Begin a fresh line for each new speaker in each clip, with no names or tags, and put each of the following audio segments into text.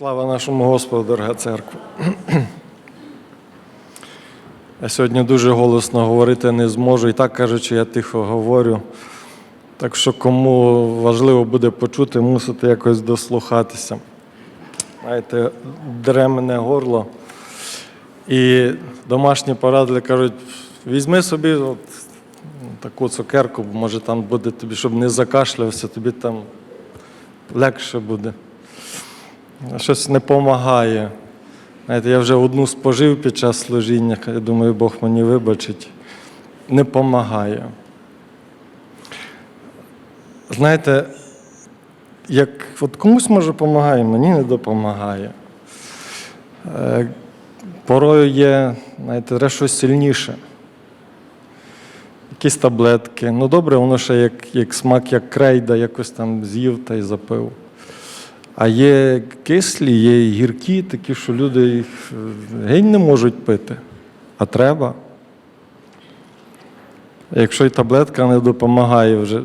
Слава нашому Господу, дорога церква. Я сьогодні дуже голосно говорити не зможу, і так кажучи, я тихо говорю. Так що кому важливо буде почути, мусите якось дослухатися. Знаєте, дре мене горло. І домашні порадили кажуть, візьми собі от таку цукерку, може там буде тобі, щоб не закашлявся, тобі там легше буде. Щось не допомагає. Знаєте, я вже одну спожив під час служіння, я думаю, Бог мені вибачить. Не допомагає. Знаєте, як от комусь може допомагає, мені не допомагає. Е, Порою є, знаєте, щось сильніше. Якісь таблетки. Ну добре, воно ще як, як смак, як крейда, якось там з'їв та й запив. А є кислі, є гіркі, такі, що люди їх е, геть не можуть пити, а треба. Якщо і таблетка не допомагає вже,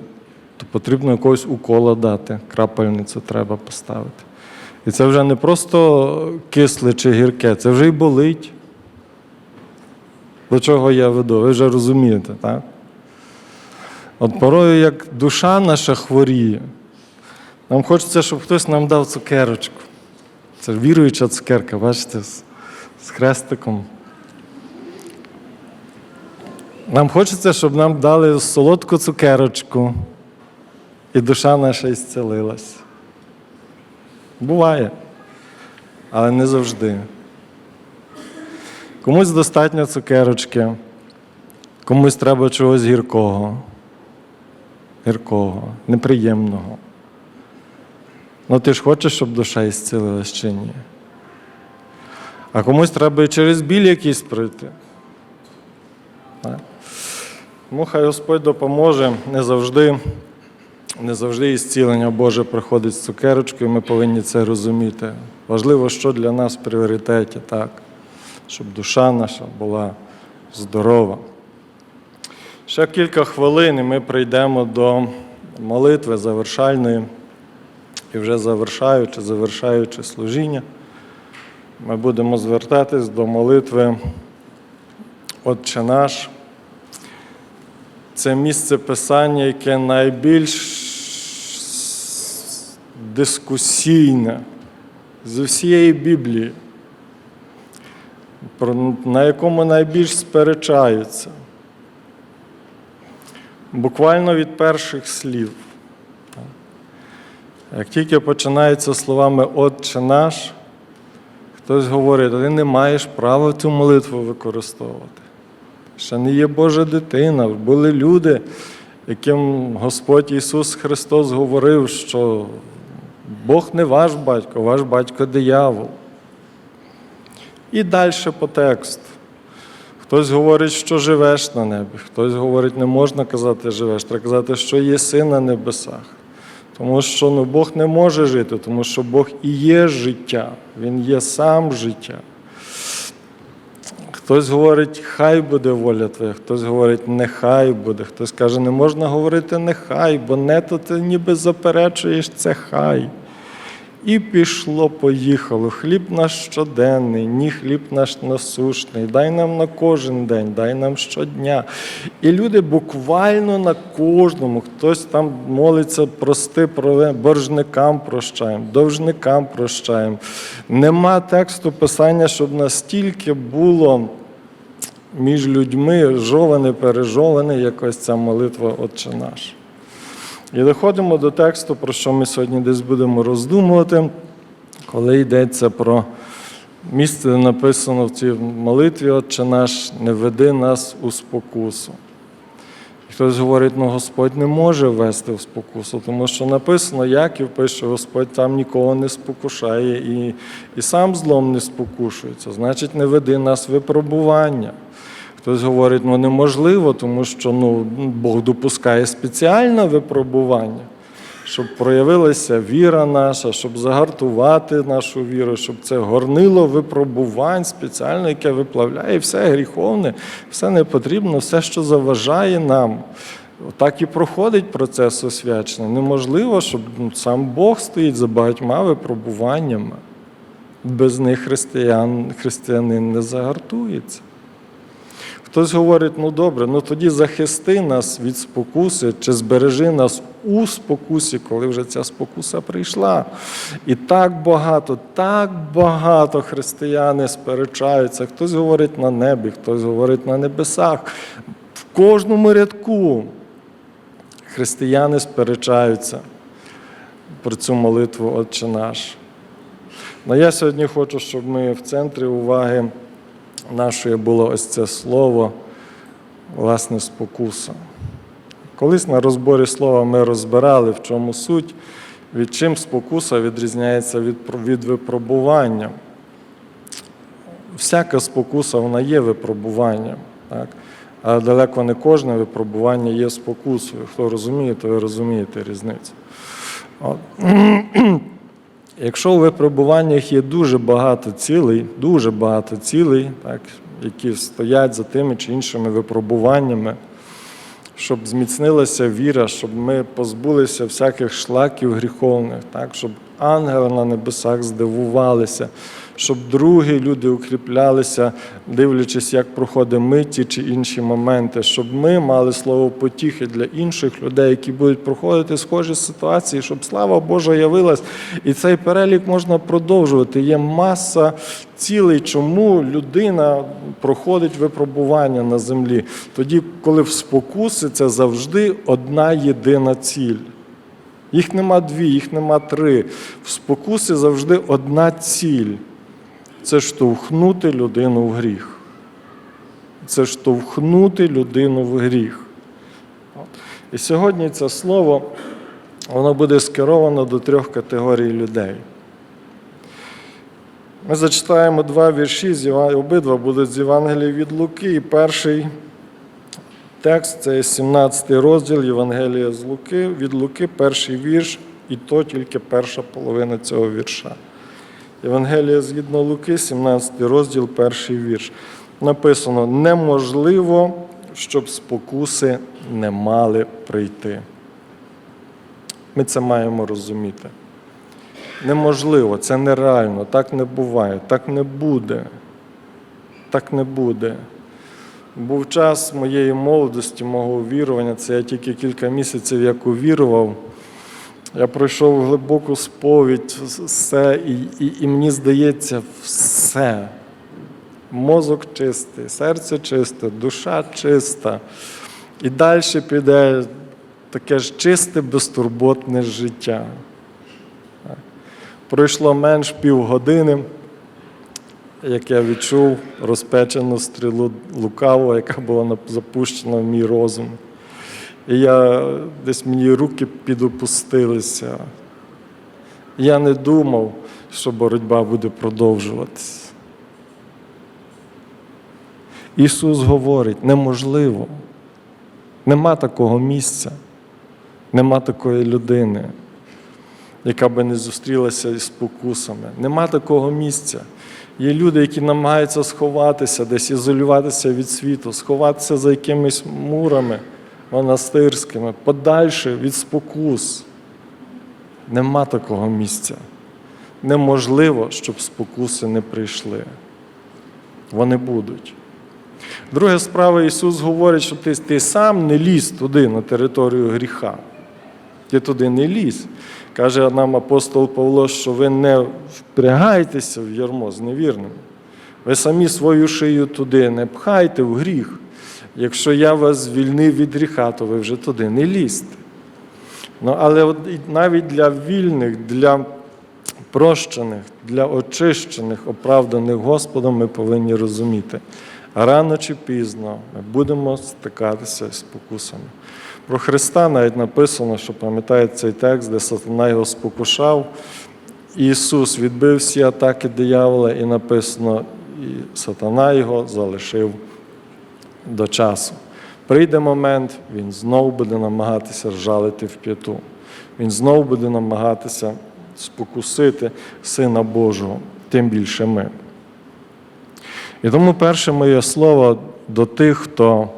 то потрібно якогось укола дати, крапельницю треба поставити. І це вже не просто кисле чи гірке, це вже й болить. До чого я веду? Ви вже розумієте, так? От порою, як душа наша хворіє, нам хочеться, щоб хтось нам дав цукерочку. Це віруюча цукерка, бачите, з, з хрестиком. Нам хочеться, щоб нам дали солодку цукерочку, і душа наша ісцелилась. Буває, але не завжди. Комусь достатньо цукерочки, комусь треба чогось гіркого, гіркого, неприємного. Ну ти ж хочеш, щоб душа ісцілилась чи ні? А комусь треба і через біль якийсь пройти. Тому хай Господь допоможе не завжди. Не завжди ісцілення Боже приходить з цукерочкою, ми повинні це розуміти. Важливо, що для нас в пріоритеті, так, щоб душа наша була здорова. Ще кілька хвилин і ми прийдемо до молитви завершальної. І вже завершаючи, завершаючи служіння, ми будемо звертатись до молитви Отче наш. Це місце писання, яке найбільш дискусійне з усієї Біблії, на якому найбільш сперечаються. Буквально від перших слів. Як тільки починається словами Отче наш, хтось говорить, ти не маєш права цю молитву використовувати. Ще не є Божа дитина. Були люди, яким Господь Ісус Христос говорив, що Бог не ваш батько, ваш батько диявол. І далі по тексту. Хтось говорить, що живеш на небі, хтось говорить, не можна казати живеш, треба казати, що є син на небесах. Тому що ну, Бог не може жити, тому що Бог і є життя, Він є сам життя. Хтось говорить, хай буде воля твоя, хтось говорить, нехай буде, хтось каже, не можна говорити нехай, бо не то ти ніби заперечуєш це хай. І пішло, поїхало. Хліб наш щоденний, ні хліб наш насушний, дай нам на кожен день, дай нам щодня. І люди буквально на кожному, хтось там молиться, прости, боржникам прощаємо, довжникам прощаємо. Нема тексту писання, щоб настільки було між людьми жоване, пережоване якось ця молитва Отче наш. І доходимо до тексту, про що ми сьогодні десь будемо роздумувати, коли йдеться про місце, де написано в цій молитві, Отче наш, не веди нас у спокусу. І хтось говорить, ну Господь не може ввести в спокусу, тому що написано, Яків пише, Господь там нікого не спокушає і, і сам злом не спокушується. Значить, не веди нас випробування. Хтось говорить, ну неможливо, тому що ну, Бог допускає спеціальне випробування, щоб проявилася віра наша, щоб загартувати нашу віру, щоб це горнило випробувань спеціально, яке виплавляє все гріховне, все не потрібно, все, що заважає нам. Так і проходить процес освячення. Неможливо, щоб ну, сам Бог стоїть за багатьма випробуваннями. Без них християн, християнин не загартується. Хтось говорить, ну добре, ну тоді захисти нас від спокуси чи збережи нас у спокусі, коли вже ця спокуса прийшла. І так багато, так багато християни сперечаються. Хтось говорить на небі, хтось говорить на небесах. В кожному рядку християни сперечаються про цю молитву Отче наш. Но я сьогодні хочу, щоб ми в центрі уваги нашої було ось це слово, власне, спокуса. Колись на розборі слова ми розбирали, в чому суть, від чим спокуса відрізняється від, від випробування. Всяка спокуса вона є випробуванням. Так? Але далеко не кожне випробування є спокусою. Хто розуміє, то ви розумієте різницю. От. Якщо у випробуваннях є дуже багато цілей, дуже багато цілей, так, які стоять за тими чи іншими випробуваннями, щоб зміцнилася віра, щоб ми позбулися всяких шлаків гріховних, так, щоб ангели на небесах здивувалися, щоб другі люди укріплялися, дивлячись, як проходить миті чи інші моменти, щоб ми мали слово потіхи для інших людей, які будуть проходити схожі ситуації, щоб слава Божа явилась. І цей перелік можна продовжувати. Є маса цілей, чому людина проходить випробування на землі. Тоді, коли в спокуси, це завжди одна єдина ціль. Їх нема дві, їх нема три. В спокусі завжди одна ціль це штовхнути людину в гріх. Це штовхнути людину в гріх. І сьогодні це слово воно буде скеровано до трьох категорій людей. Ми зачитаємо два вірші, обидва будуть з Євангелія від Луки. І перший текст це 17 розділ Євангелія з Луки, від Луки, перший вірш, і то тільки перша половина цього вірша. Євангелія згідно Луки, 17 розділ, перший вірш. Написано: неможливо, щоб спокуси не мали прийти. Ми це маємо розуміти. Неможливо, це нереально, так не буває, так не буде. Так не буде. Був час моєї молодості, мого увірування, це я тільки кілька місяців як увірував. Я пройшов глибоку сповідь, все, і, і, і мені здається, все. Мозок чистий, серце чисте, душа чиста. І далі піде таке ж чисте, безтурботне життя. Пройшло менш півгодини, як я відчув розпечену стрілу лукаву, яка була запущена в мій розум. І я десь мені руки підопустилися. Я не думав, що боротьба буде продовжуватися. Ісус говорить, неможливо. Нема такого місця, нема такої людини, яка би не зустрілася із спокусами. Нема такого місця. Є люди, які намагаються сховатися, десь ізолюватися від світу, сховатися за якимись мурами монастирськими, подальше від спокус. Нема такого місця. Неможливо, щоб спокуси не прийшли. Вони будуть. Друга справа, Ісус говорить, що ти, ти сам не лізь туди, на територію гріха. Ти туди не лізь. Каже нам апостол Павло, що ви не впрягайтеся в ярмо з невірним. Ви самі свою шию туди не пхайте в гріх. Якщо я вас звільнив від гріха, то ви вже туди не лізьте. Ну, але от навіть для вільних, для прощених, для очищених, оправданих Господом, ми повинні розуміти. Рано чи пізно ми будемо стикатися з спокусами. Про Христа навіть написано, що пам'ятаєте цей текст, де сатана його спокушав. Ісус відбив всі атаки диявола, і написано, і сатана його залишив до часу. Прийде момент, він знову буде намагатися жалити в п'яту. Він знову буде намагатися спокусити Сина Божого, тим більше ми. І тому перше моє слово до тих, хто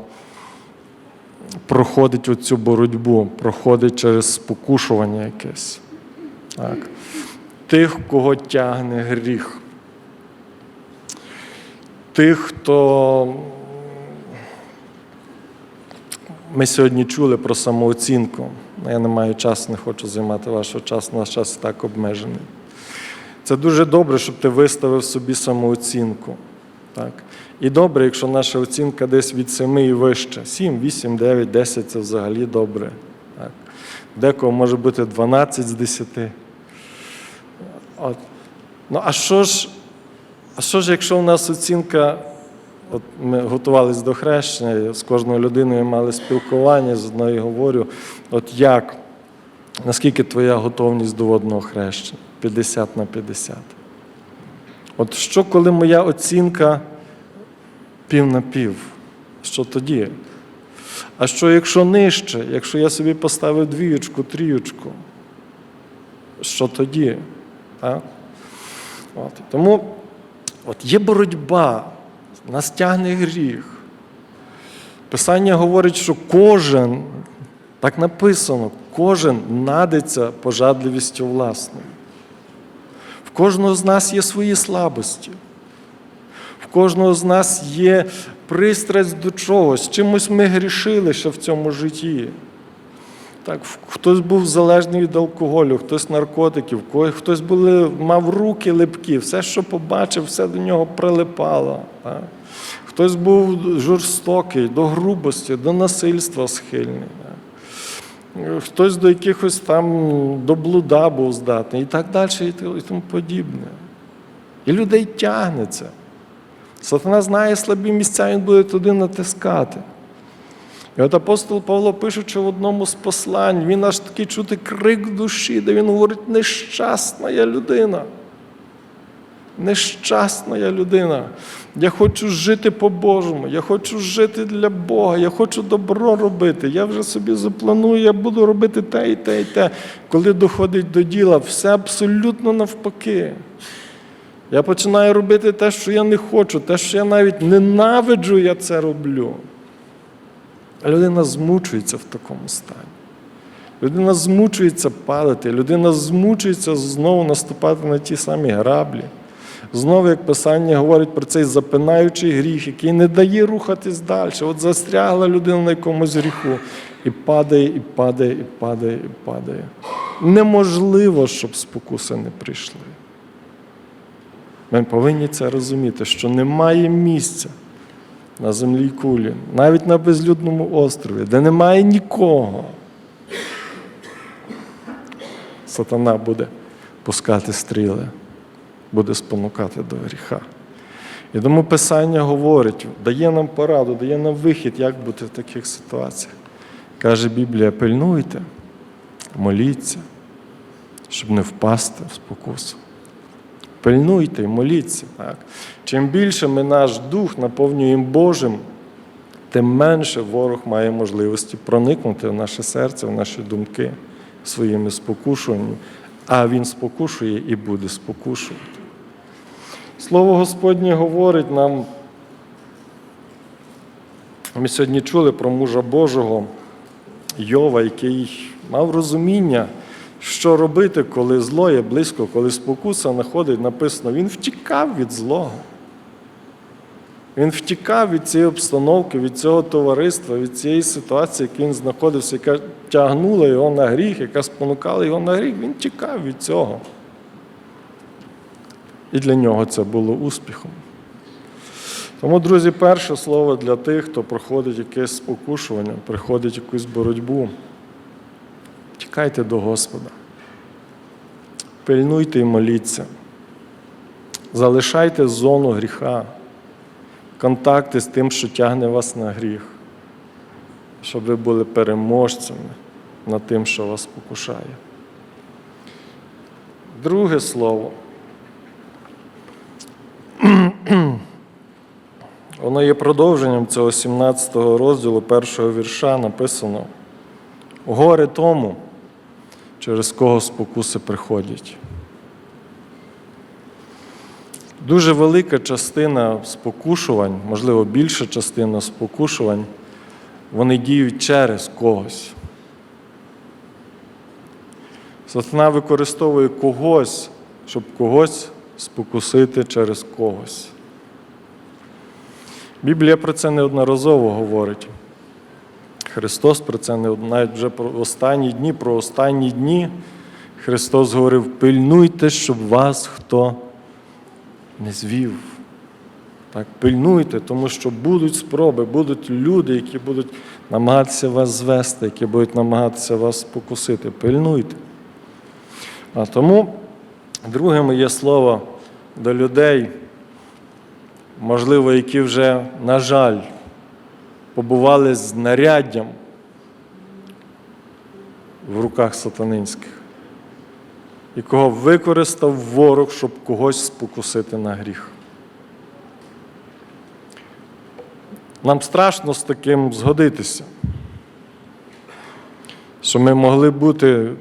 проходить оцю боротьбу, проходить через спокушування якесь. Так. Тих, кого тягне гріх, тих, хто ми сьогодні чули про самооцінку. Я не маю часу, не хочу займати вашого часу, наш час і так обмежений. Це дуже добре, щоб ти виставив собі самооцінку. Так? І добре, якщо наша оцінка десь від 7 і вище. 7, 8, 9, 10 це взагалі добре. Так? Декого може бути 12 з 10. От. Ну, а що ж, а що ж, якщо у нас оцінка, от ми готувалися до хрещення, з кожною людиною мали спілкування, з одною говорю, от як, наскільки твоя готовність до водного хрещення? 50 на 50. От що, коли моя оцінка пів на пів? Що тоді? А що якщо нижче, якщо я собі поставив двіючку, тріючку? Що тоді? Так? От. Тому от є боротьба, нас тягне гріх. Писання говорить, що кожен, так написано, кожен надиться пожадливістю власною. Кожного з нас є свої слабості. В кожного з нас є пристрасть до чогось, чимось ми грішили ще в цьому житті. Так, хтось був залежний від алкоголю, хтось наркотиків, хтось були, мав руки липкі, все, що побачив, все до нього прилипало. Так. Хтось був жорстокий, до грубості, до насильства схильний. Так. Хтось до якихось там до блуда був здатний і так далі, і тому подібне. І людей тягнеться. Сатана знає слабі місця, він буде туди натискати. І от апостол Павло, пишучи в одному з послань, він аж такий чути крик душі, де він говорить: нещасна я людина. Нещасна я людина. Я хочу жити по-божому, я хочу жити для Бога, я хочу добро робити. Я вже собі запланую, я буду робити те і те, і те. Коли доходить до діла, все абсолютно навпаки. Я починаю робити те, що я не хочу, те, що я навіть ненавиджу, я це роблю. Людина змучується в такому стані. Людина змучується падати, людина змучується знову наступати на ті самі граблі. Знову, як Писання говорить про цей запинаючий гріх, який не дає рухатись далі. От застрягла людина на якомусь гріху і падає, і падає, і падає, і падає. Неможливо, щоб спокуси не прийшли. Ми повинні це розуміти, що немає місця на землі кулі, навіть на безлюдному острові, де немає нікого. Сатана буде пускати стріли, буде спонукати до гріха. І тому Писання говорить, дає нам пораду, дає нам вихід, як бути в таких ситуаціях. Каже Біблія, пильнуйте, моліться, щоб не впасти в спокусу. Пильнуйте і моліться. Так? Чим більше ми наш дух наповнюємо Божим, тим менше ворог має можливості проникнути в наше серце, в наші думки своїми спокушуваннями, а він спокушує і буде спокушувати. Слово Господнє говорить нам. Ми сьогодні чули про мужа Божого Йова, який мав розуміння, що робити, коли зло є близько, коли спокуса находить, написано, він втікав від злого. Він втікав від цієї обстановки, від цього товариства, від цієї ситуації, в він знаходився, яка тягнула його на гріх, яка спонукала його на гріх. Він тікав від цього. І для нього це було успіхом. Тому, друзі, перше слово для тих, хто проходить якесь спокушування, приходить якусь боротьбу. Тікайте до Господа. Пильнуйте і моліться. Залишайте зону гріха, контакти з тим, що тягне вас на гріх, щоб ви були переможцями над тим, що вас покушає. Друге слово. Воно є продовженням цього 17 розділу першого вірша написано: горе тому, через кого спокуси приходять. Дуже велика частина спокушувань, можливо, більша частина спокушувань, вони діють через когось. Сатана використовує когось, щоб когось спокусити через когось. Біблія про це неодноразово говорить. Христос про це не навіть вже про останні дні, про останні дні Христос говорив: пильнуйте, щоб вас хто не звів. Так, пильнуйте, тому що будуть спроби, будуть люди, які будуть намагатися вас звести, які будуть намагатися вас покусити. Пильнуйте. А тому друге моє слово до людей, можливо, які вже, на жаль, побували з знаряддям в руках сатанинських, і кого використав ворог, щоб когось спокусити на гріх. Нам страшно з таким згодитися, що ми могли бути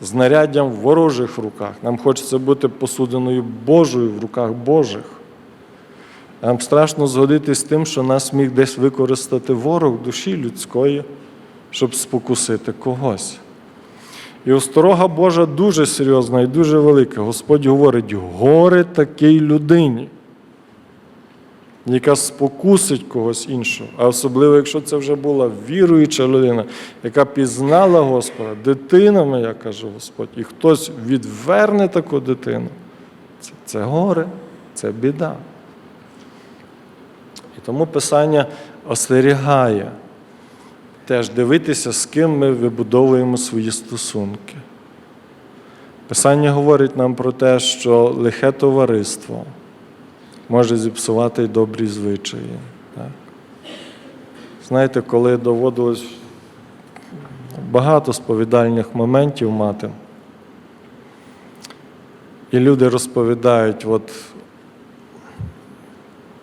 знаряддям в ворожих руках. Нам хочеться бути посудиною Божою в руках Божих. Нам страшно згодитися з тим, що нас міг десь використати ворог душі людської, щоб спокусити когось. І осторога Божа дуже серйозна і дуже велика. Господь говорить: горе такій людині, яка спокусить когось іншого, а особливо, якщо це вже була віруюча людина, яка пізнала Господа, дитина моя, каже Господь, і хтось відверне таку дитину, це, це горе, це біда. І тому Писання остерігає теж дивитися, з ким ми вибудовуємо свої стосунки. Писання говорить нам про те, що лихе товариство може зіпсувати добрі звичаї. Так? Знаєте, коли доводилось багато сповідальних моментів мати, і люди розповідають, от,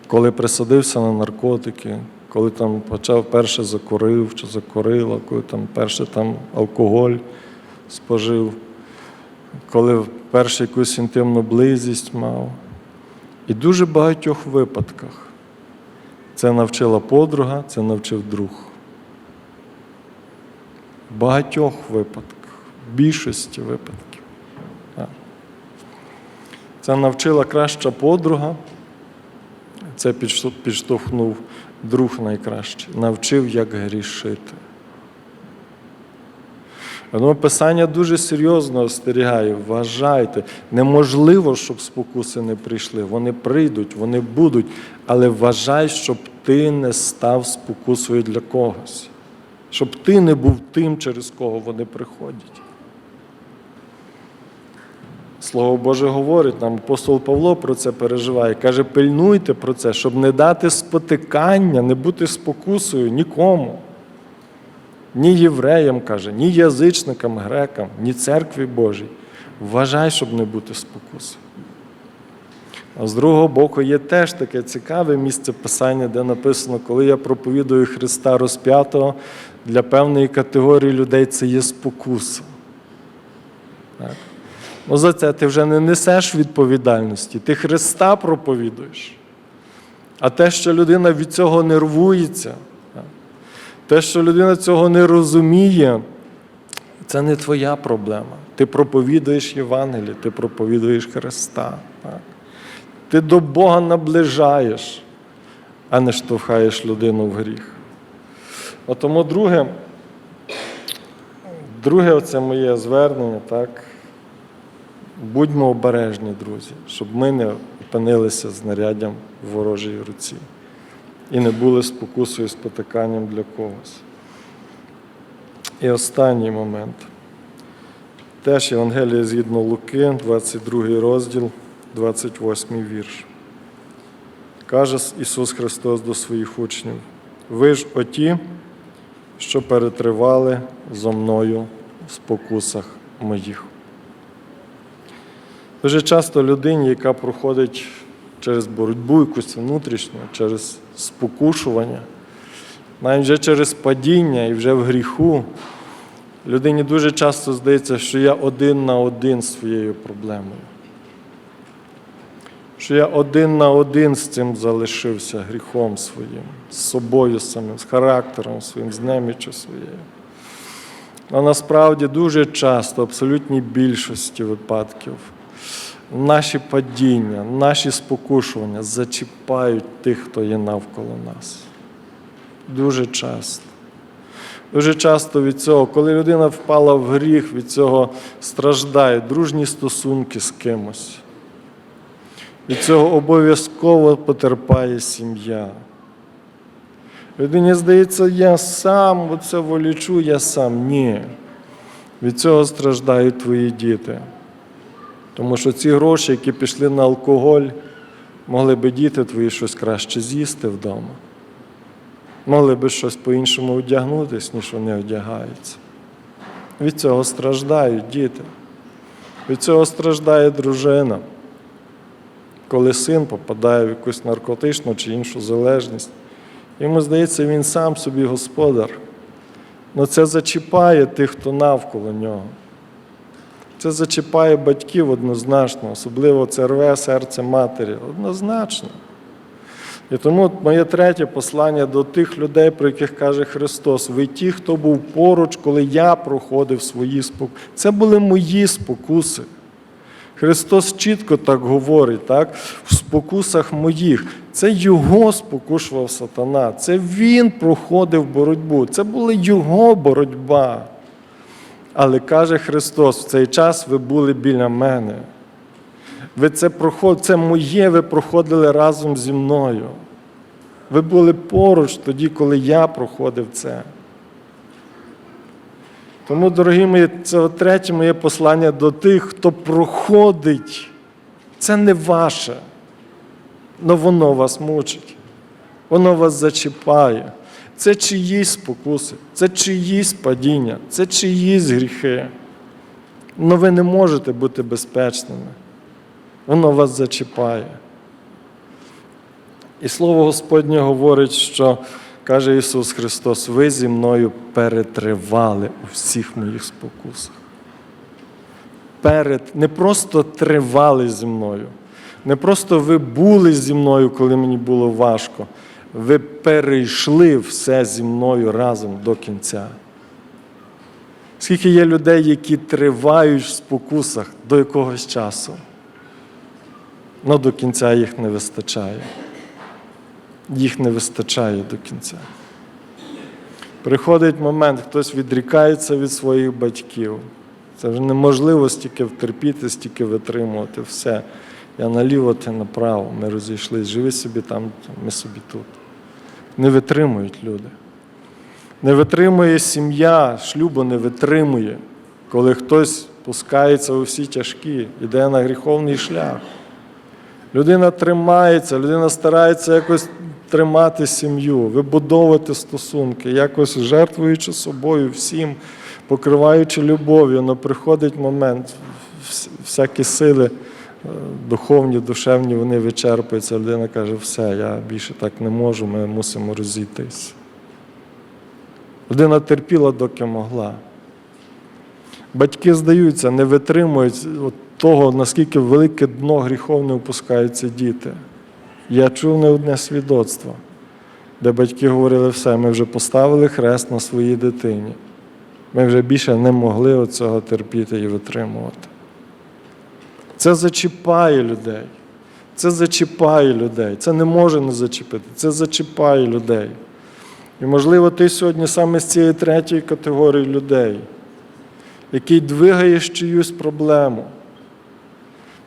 коли присадився на наркотики, коли там почав перше закурив чи закурила, коли там перше там алкоголь спожив, коли перше якусь інтимну близість мав. І дуже багатьох випадках це навчила подруга, це навчив друг. В багатьох випадках, в більшості випадків. Це навчила краща подруга, це підштовхнув друг найкращий, навчив, як грішити. Воно Писання дуже серйозно остерігає, вважайте, неможливо, щоб спокуси не прийшли. Вони прийдуть, вони будуть, але вважай, щоб ти не став спокусою для когось, щоб ти не був тим, через кого вони приходять. Слово Боже говорить, нам апостол Павло про це переживає. Каже, пильнуйте про це, щоб не дати спотикання, не бути спокусою нікому. Ні євреям, каже, ні язичникам, грекам, ні церкві Божій. Вважай, щоб не бути спокусою. А з другого боку, є теж таке цікаве місце писання, де написано, коли я проповідую Христа розп'ятого, для певної категорії людей це є спокуса. Так. Ну, за це ти вже не несеш відповідальності, ти Христа проповідуєш. А те, що людина від цього нервується, те, що людина цього не розуміє, це не твоя проблема. Ти проповідуєш Євангеліє, ти проповідуєш Христа. Так? Ти до Бога наближаєш, а не штовхаєш людину в гріх. От тому друге, друге оце моє звернення, так? Будьмо обережні, друзі, щоб ми не опинилися знаряддям в ворожій руці і не були спокусою спотиканням для когось. І останній момент. Теж Євангеліє згідно Луки, 22 розділ, 28 вірш. Каже Ісус Христос до своїх учнів: ви ж оті, що перетривали зо мною в спокусах моїх. Дуже часто людині, яка проходить через боротьбу якусь внутрішню, через спокушування, навіть вже через падіння і вже в гріху, людині дуже часто здається, що я один на один з своєю проблемою. Що я один на один з цим залишився гріхом своїм, з собою самим, з характером своїм, з неміччю своєю. А насправді дуже часто, в абсолютній більшості випадків, наші падіння, наші спокушування зачіпають тих, хто є навколо нас. Дуже часто. Дуже часто від цього, коли людина впала в гріх, від цього страждають дружні стосунки з кимось. Від цього обов'язково потерпає сім'я. Людині здається, я сам оце волічу, я сам. Ні. Від цього страждають твої діти. Тому що ці гроші, які пішли на алкоголь, могли би діти твої щось краще з'їсти вдома. Могли би щось по-іншому одягнутися, ніж вони одягаються. Від цього страждають діти. Від цього страждає дружина. Коли син попадає в якусь наркотичну чи іншу залежність, йому здається, він сам собі господар. Але це зачіпає тих, хто навколо нього. Це зачіпає батьків однозначно, особливо це рве серце матері. Однозначно. І тому моє третє послання до тих людей, про яких каже Христос: ви ті, хто був поруч, коли я проходив свої спокуси. Це були мої спокуси. Христос чітко так говорить, так? в спокусах моїх. Це Його спокушував сатана. Це Він проходив боротьбу. Це була Його боротьба. Але каже Христос, в цей час ви були біля мене. Ви це проход... це моє, ви проходили разом зі мною. Ви були поруч тоді, коли я проходив це. Тому, дорогі мої, це третє моє послання до тих, хто проходить. Це не ваше, але воно вас мучить, воно вас зачіпає. Це чиїсь спокуси, це чиїсь падіння, це чиїсь гріхи. Але ви не можете бути безпечними. Воно вас зачіпає. І слово Господнє говорить, що каже Ісус Христос, ви зі мною перетривали у всіх моїх спокусах. Перед, не просто тривали зі мною, не просто ви були зі мною, коли мені було важко. Ви перейшли все зі мною разом до кінця. Скільки є людей, які тривають в спокусах до якогось часу, але до кінця їх не вистачає. Їх не вистачає до кінця. Приходить момент, хтось відрікається від своїх батьків. Це вже неможливо стільки втерпіти, стільки витримувати. Все. Я наліво, ти направо. Ми розійшлись. Живи собі там, ми собі тут. Не витримують люди. Не витримує сім'я, шлюбу не витримує, коли хтось пускається у всі тяжкі, йде на гріховний шлях. Людина тримається, людина старається якось тримати сім'ю, вибудовувати стосунки, якось жертвуючи собою всім, покриваючи любов'ю, але приходить момент, всякі сили духовні, душевні, вони вичерпуються. Людина каже, все, я більше так не можу, ми мусимо розійтись. Людина терпіла, доки могла. Батьки здаються, не витримують от того, наскільки велике дно гріховне опускаються діти. Я чув не одне свідоцтво, де батьки говорили, все, ми вже поставили хрест на своїй дитині. Ми вже більше не могли цього терпіти і витримувати. Це зачіпає людей. Це зачіпає людей. Це не може не зачепити. Це зачіпає людей. І, можливо, ти сьогодні саме з цієї третьої категорії людей, який двигаєш чиюсь проблему,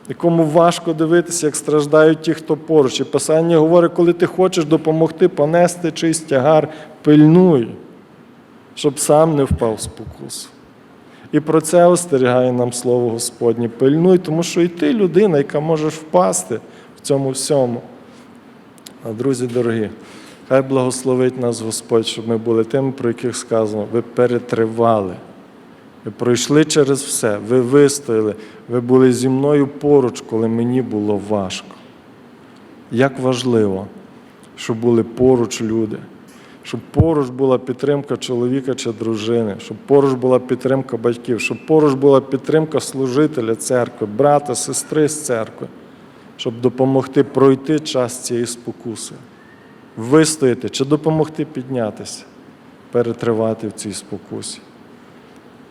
якому важко дивитися, як страждають ті, хто поруч. І Писання говорить, коли ти хочеш допомогти понести чийсь тягар, пильнуй, щоб сам не впав в спокусу. І про це остерігає нам Слово Господнє. Пильнуй, тому що і ти людина, яка може впасти в цьому всьому. А друзі дорогі, хай благословить нас Господь, щоб ми були тими, про яких сказано, ви перетривали. Ви пройшли через все, ви вистояли, ви були зі мною поруч, коли мені було важко. Як важливо, щоб були поруч люди, щоб поруч була підтримка чоловіка чи дружини, щоб поруч була підтримка батьків, щоб поруч була підтримка служителя церкви, брата, сестри з церкви, щоб допомогти пройти час цієї спокуси, вистояти чи допомогти піднятися, перетривати в цій спокусі.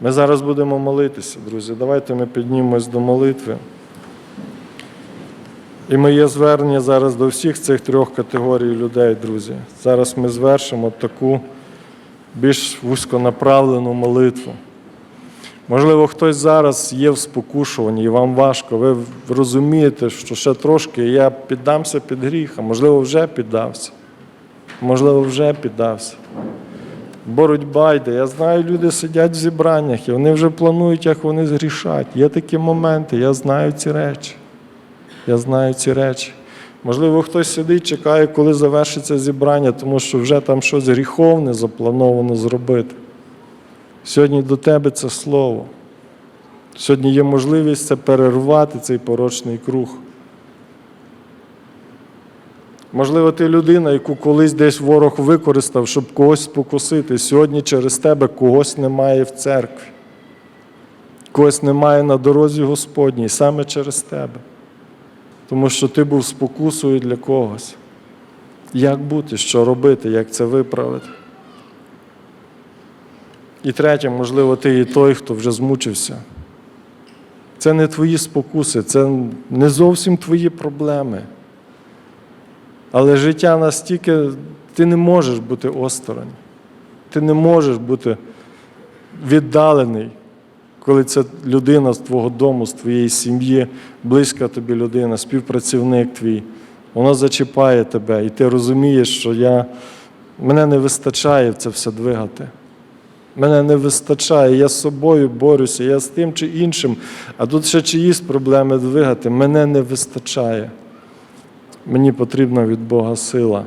Ми зараз будемо молитися, друзі. Давайте ми піднімемось до молитви. І моє звернення зараз до всіх цих трьох категорій людей, друзі. Зараз ми звершимо таку більш вузьконаправлену молитву. Можливо, хтось зараз є в спокушуванні, і вам важко. Ви розумієте, що ще трошки я піддамся під гріх, а можливо, вже піддався. Можливо, вже піддався. Боротьба йде. Я знаю, люди сидять в зібраннях, і вони вже планують, як вони згрішать. Є такі моменти, я знаю ці речі. Я знаю ці речі. Можливо, хтось сидить, чекає, коли завершиться зібрання, тому що вже там щось гріховне заплановано зробити. Сьогодні до тебе це слово. Сьогодні є можливість це перервати, цей порочний круг. Можливо, ти людина, яку колись десь ворог використав, щоб когось спокусити. Сьогодні через тебе когось немає в церкві. Когось немає на дорозі Господній, саме через тебе. Тому що ти був спокусою для когось. Як бути, що робити, як це виправити? І третє, можливо, ти є той, хто вже змучився. Це не твої спокуси, це не зовсім твої проблеми. Але життя настільки, ти не можеш бути осторонь. Ти не можеш бути віддалений, коли це людина з твого дому, з твоєї сім'ї, близька тобі людина, співпрацівник твій. Воно зачіпає тебе, і ти розумієш, що я, мене не вистачає це все двигати. Мене не вистачає, я з собою борюся, я з тим чи іншим, а тут ще чиїсь проблеми двигати. Мене не вистачає. Мені потрібна від Бога сила,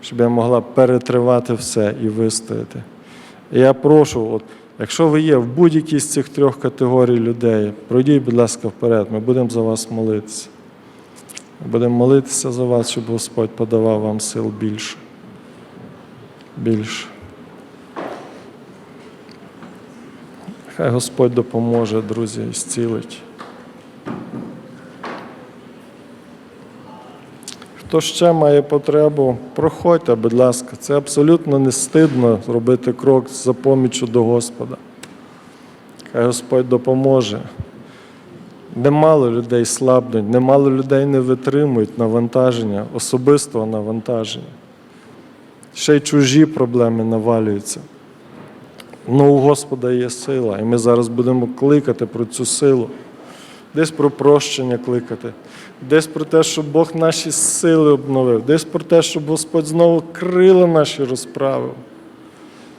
щоб я могла перетривати все і вистояти. Я прошу, от, якщо ви є в будь-якій з цих трьох категорій людей, пройдіть, будь ласка, вперед, ми будемо за вас молитися. Будемо молитися за вас, щоб Господь подавав вам сил більше. Більше. Хай Господь допоможе, друзі, і зцілить. Хто ще має потребу, проходьте, будь ласка. Це абсолютно не стидно робити крок за поміччю до Господа. Хай Господь допоможе. Немало людей слабнуть, немало людей не витримують навантаження, особистого навантаження. Ще й чужі проблеми навалюються. Ну, у Господа є сила, і ми зараз будемо кликати про цю силу, десь про прощення кликати, десь про те, щоб Бог наші сили обновив, десь про те, щоб Господь знову крила наші розправив,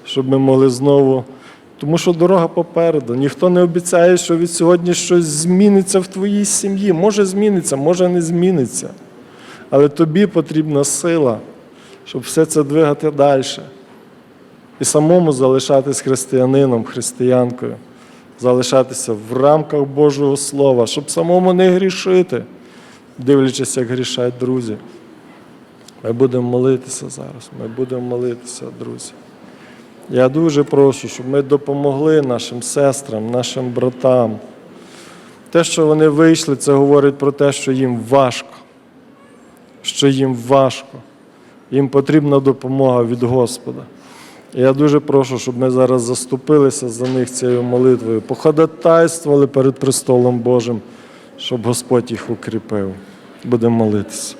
щоб ми могли знову. Тому що дорога попереду. Ніхто не обіцяє, що від сьогодні щось зміниться в твоїй сім'ї. Може зміниться, може не зміниться. Але тобі потрібна сила, щоб все це двигати далі і самому залишатись християнином, християнкою, залишатися в рамках Божого Слова, щоб самому не грішити, дивлячись, як грішать друзі. Ми будемо молитися зараз, ми будемо молитися, друзі. Я дуже прошу, щоб ми допомогли нашим сестрам, нашим братам. Те, що вони вийшли, це говорить про те, що їм важко, що їм важко. Їм потрібна допомога від Господа. І Я дуже прошу, щоб ми зараз заступилися за них цією молитвою, походатайствували перед престолом Божим, щоб Господь їх укріпив. Будемо молитися.